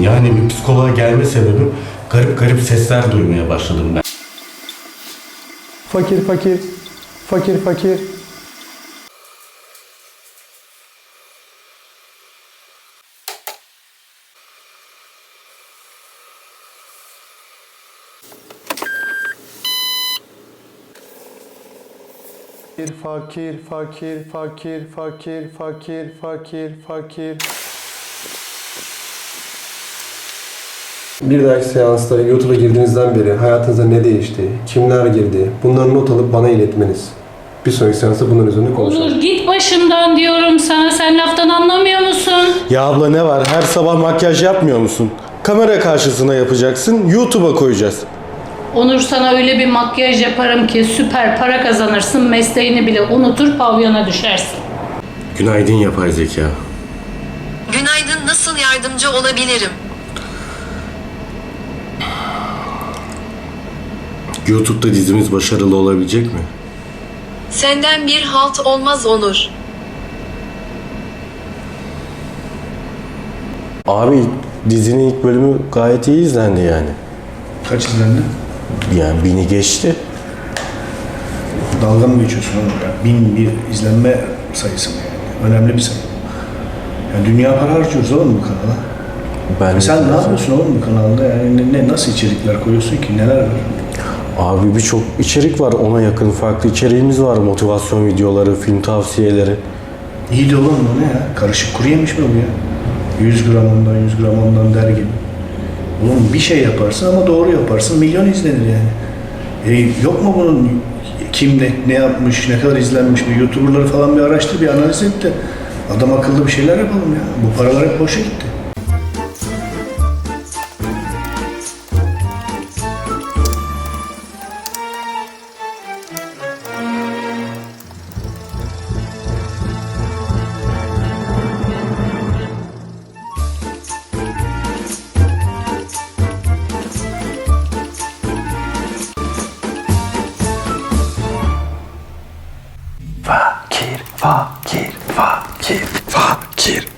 Yani bir psikoloğa gelme sebebim garip garip sesler duymaya başladım ben. Fakir fakir. Fakir fakir. Fakir fakir fakir fakir fakir fakir fakir. Bir dahaki seansta YouTube'a girdiğinizden beri hayatınıza ne değişti, kimler girdi, bunları not alıp bana iletmeniz. Bir sonraki seansta bunların üzerine konuşalım. Olur git başımdan diyorum sana. Sen laftan anlamıyor musun? Ya abla ne var? Her sabah makyaj yapmıyor musun? Kamera karşısına yapacaksın, YouTube'a koyacağız. Onur sana öyle bir makyaj yaparım ki süper para kazanırsın. Mesleğini bile unutur pavyona düşersin. Günaydın yapay zeka. Günaydın, nasıl yardımcı olabilirim? YouTube'da dizimiz başarılı olabilecek mi? Senden bir halt olmaz Onur. Abi dizinin ilk bölümü gayet iyi izlendi yani. Kaç izlendi? Yani bini geçti. Dalga mı geçiyorsun oğlum ya? Bin bir izlenme sayısı mı yani? Önemli bir sayı. Yani dünya para harcıyoruz oğlum bu kanala. Ben E sen ne yapıyorsun oğlum bu kanalda? Yani ne, ne- nasıl içerikler koyuyorsun ki? Neler var? Abi birçok içerik var. Ona yakın farklı içeriğimiz var. Motivasyon videoları, film tavsiyeleri. İyi de oğlum bu ne ya? Karışık kuru yemiş mi bu ya? 100 gram ondan, 100 gram ondan der gibi. Oğlum bir şey yaparsın ama doğru yaparsın. Milyon izlenir yani. E, yok mu bunun kim ne, ne yapmış, ne kadar izlenmiş bir YouTuber'ları falan bir araştır, bir analiz et de adam akıllı bir şeyler yapalım ya. Bu paralar hep boşa gitti. fakir, fakir, fakir.